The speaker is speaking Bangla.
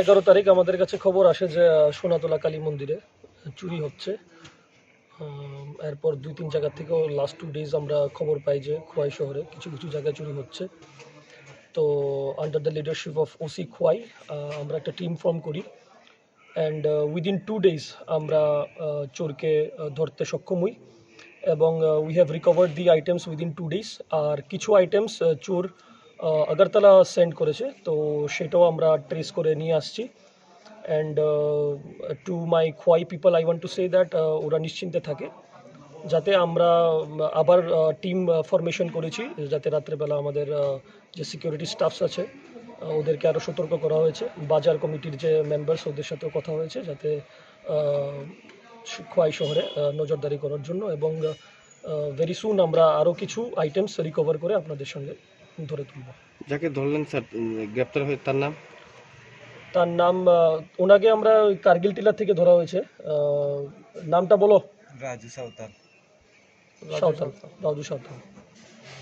এগারো তারিখ আমাদের কাছে খবর আসে যে সোনাতলা কালী মন্দিরে চুরি হচ্ছে। এরপর দুই তিন জায়গা থেকেও লাস্ট টু ডেজ আমরা খবর পাই যে খোয়াই শহরে কিছু কিছু জায়গায় চুরি হচ্ছে। তো under the leadership of OC Khowai আমরা একটা টিম ফর্ম করি। অ্যান্ড উইদিন টু ডেজ আমরা চোরকে ধরতে সক্ষম হই। এবং we have recovered the items within two days আর কিছু আইটেমস চোর আগরতলা সেন্ড করেছে, তো সেটাও আমরা ট্রেস করে নিয়ে আসছি। And to my Khowai people I want to say that ওরা নিশ্চিন্তে থাকে। যাতে আমরা আবার টিম ফরমেশন করেছি, যাতে রাত্রেবেলা আমাদের যে সিকিউরিটি স্টাফস আছে ওদেরকে আরও সতর্ক করা হয়েছে। বাজার কমিটির যে মেম্বার্স ওদের সাথেও কথা হয়েছে, যাতে খোয়াই শহরে নজরদারি করার জন্য। এবং ভেরি সুন আমরা আরও কিছু আইটেমস রিকভার করে আপনাদের সঙ্গে ধরে তুলব। যাকে ধরলেন স্যার গ্রেপ্তার হয়ে তার নাম? তার নাম আহ, ওনাকে আমরা ওই কার্গিল টিলার থেকে ধরা হয়েছে। আহ, নামটা বলো। রাজু সাঁওতাল। সাঁওতাল রাজু সাঁওতাল।